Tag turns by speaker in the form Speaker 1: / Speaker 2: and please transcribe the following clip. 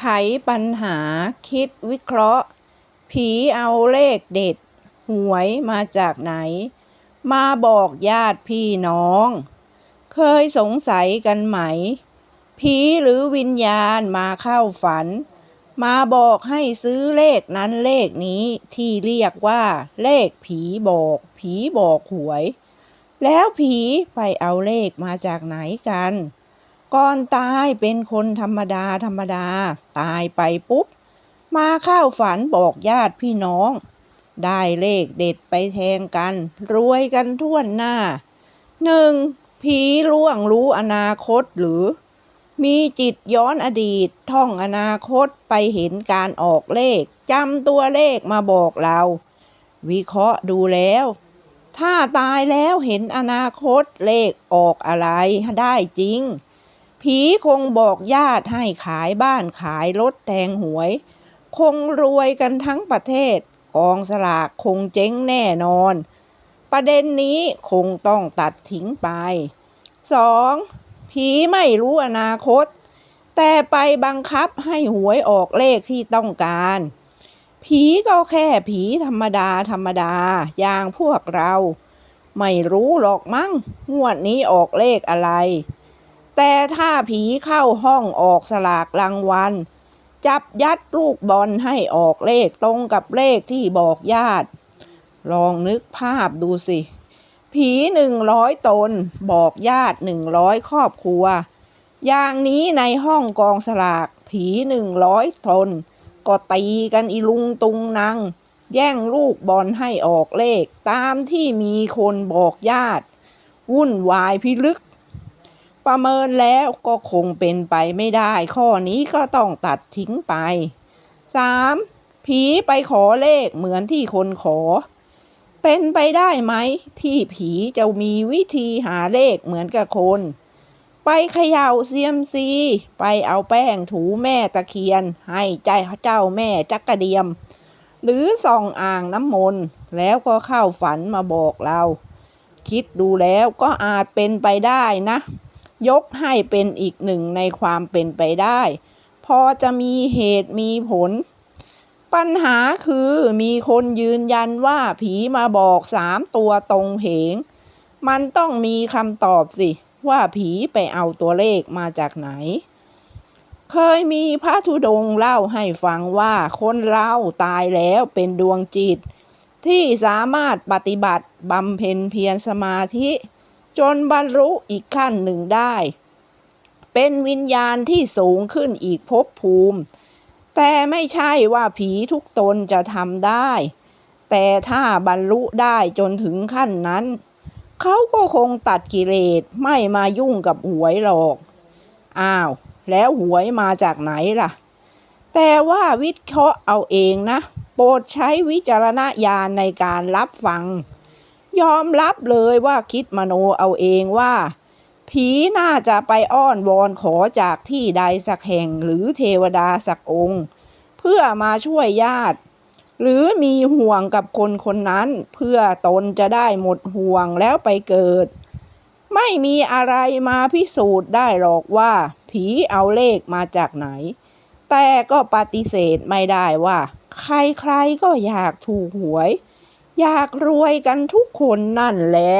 Speaker 1: ไขปัญหาคิดวิเคราะห์ ผีเอาเลขเด็ด หวยมาจากไหน มาบอกญาติพี่น้อง เคยสงสัยกันไหม ผีหรือวิญญาณมาเข้าฝัน มาบอกให้ซื้อเลขนั้นเลขนี้ที่เรียกว่าเลขผีบอก ผีบอกหวย แล้วผีไปเอาเลขมาจากไหนกัน ก่อนตายเป็นคนธรรมดาธรรมดา ตายไปปุ๊บ มาเข้าฝันบอกญาติพี่น้อง ได้เลขเด็ดไปแทงกัน รวยกันทั่วหน้าหนึ่งผีล่วงรู้อนาคตหรือ มีจิตย้อนอดีตท่องอนาคตไปเห็นการออกเลขจำตัวเลขมาบอกเรา วิเคราะห์ดูแล้ว ถ้าตายแล้วเห็นอนาคตเลขออกอะไรได้จริง ผีคงบอกญาติให้ขายบ้านขายรถแทงหวย คงรวยกันทั้งประเทศ กองสลากคงเจ๊งแน่นอน ประเด็นนี้คงต้องตัดทิ้งไป 2. ผีไม่รู้อนาคต แต่ไปบังคับให้หวยออกเลขที่ต้องการ ผีก็แค่ผีธรรมดาธรรมดาอย่างพวกเรา ไม่รู้หรอกมั้งงวดนี้ออกเลขอะไร แต่ถ้าผีเข้าห้องออกสลากรางวัล จับยัดลูกบอลให้ออกเลขตรงกับเลขที่บอกญาติ ลองนึกภาพดูสิ ผีหนึ่งร้อยตน บอกญาติหนึ่งร้อยครอบครัว อย่างนี้ในห้องกองสลากผีหนึ่งร้อยตน ก็ตีกันอีลุงตุงนางแย่งลูกบอลให้ออกเลขตามที่มีคนบอกญาติ วุ่นวายพิลึก ประเมินแล้วก็คงเป็นไปไม่ได้ ข้อนี้ก็ต้องตัดทิ้งไป 3. ผีไปขอเลขเหมือนที่คนขอ เป็นไปได้ไหม ที่ผีจะมีวิธีหาเลขเหมือนกับคน ไปเขย่าเซียมซี ไปเอาแป้งถูแม่ตะเคียน ให้ใจเจ้าแม่จักกระเดียม หรือส่องอ่างน้ำมนต์แล้วก็เข้าฝันมาบอกเรา คิดดูแล้วก็อาจเป็นไปได้นะ ยกให้เป็นอีกหนึ่งในความเป็นไปได้ พอจะมีเหตุมีผล ปัญหาคือมีคนยืนยันว่าผีมาบอกสามตัวตรงเพงมันต้องมีคำตอบสิ ว่าผีไปเอาตัวเลขมาจากไหน เคยมีพระธุดงเล่าให้ฟังว่าคนเราตายแล้วเป็นดวงจิต ที่สามารถปฏิบัติบำเพ็ญเพียรสมาธิ จนบรรลุอีกขั้นหนึ่งได้ เป็นวิญญาณที่สูงขึ้นอีกภพภูมิ แต่ไม่ใช่ว่าผีทุกตนจะทำได้ แต่ถ้าบรรลุได้จนถึงขั้นนั้น เขาก็คงตัดกิเลสไม่มายุ่งกับหวยหรอก อ้าว แล้วหวยมาจากไหนล่ะ แต่ว่าวิเคราะห์เอาเองนะ โปรดใช้วิจารณญาณในการรับฟัง ยอมรับเลยว่าคิดมโนเอาเองว่า ผีน่าจะไปอ้อนวอนขอจากที่ใดสักแห่งหรือเทวดาสักองค์ เพื่อมาช่วยญาติ หรือมีห่วงกับคนคนนั้น เพื่อตนจะได้หมดห่วงแล้วไปเกิด ไม่มีอะไรมาพิสูจน์ได้หรอกว่า ผีเอาเลขมาจากไหน แต่ก็ปฏิเสธไม่ได้ว่า ใครๆก็อยากถูกหวย อยากรวยกันทุกคนนั่นแหละ